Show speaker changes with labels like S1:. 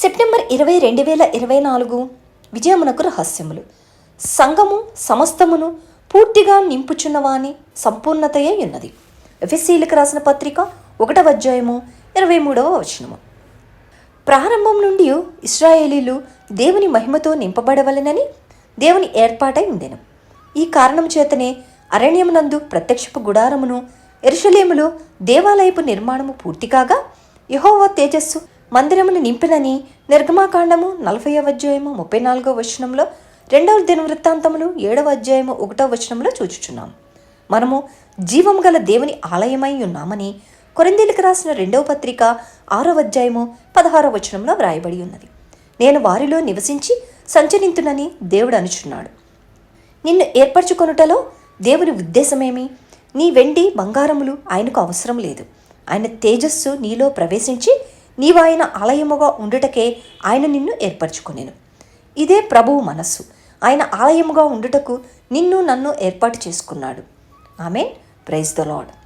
S1: September ఇరవై రెండు వేల ఇరవై నాలుగు విజయమునకు రహస్యములు. సంఘము సమస్తమును పూర్తిగా నింపుచున్నవాని సంపూర్ణతయే ఉన్నది. ఎఫ్ఎస్సీలకు రాసిన పత్రిక ఒకటవ అధ్యాయము ఇరవై మూడవ వచనము. ప్రారంభం నుండి ఇస్రాయేలీలు దేవుని మహిమతో నింపబడవలెనని దేవుని ఏర్పాటై ఉండెను. ఈ కారణం చేతనే అరణ్యమునందు ప్రత్యక్షపు గుడారమును ఎరుషలేములో దేవాలయపు నిర్మాణము పూర్తి కాగా యహోవ తేజస్సు మందిరమును నింపినని నిర్గమాకాండము నలభైవ అధ్యాయము ముప్పై నాలుగో వచనంలో రెండవ దినవృత్తాంతములు ఏడవ అధ్యాయము ఒకటో వచనంలో చూచుచున్నాం. మనము జీవం గల దేవుని ఆలయమై ఉన్నామని కొరిందీలకు రాసిన రెండవ పత్రిక ఆరో అధ్యాయము పదహారో వచనంలో వ్రాయబడి ఉన్నది. నేను వారిలో నివసించి సంచరింతునని దేవుడు అనుచున్నాడు. నిన్ను ఏర్పరచుకొనుటలో దేవుని ఉద్దేశమేమి? నీ వెండి బంగారములు ఆయనకు అవసరం లేదు. ఆయన తేజస్సు నీలో ప్రవేశించి నీవు ఆయన ఆలయముగా ఉండుటకే ఆయన నిన్ను ఏర్పరచుకునేను. ఇదే ప్రభువు మనస్సు. ఆయన ఆలయముగా ఉండుటకు నిన్ను నన్ను ఏర్పాటు చేసుకున్నాడు. ఆమె ప్రైజ్ ద లాడ్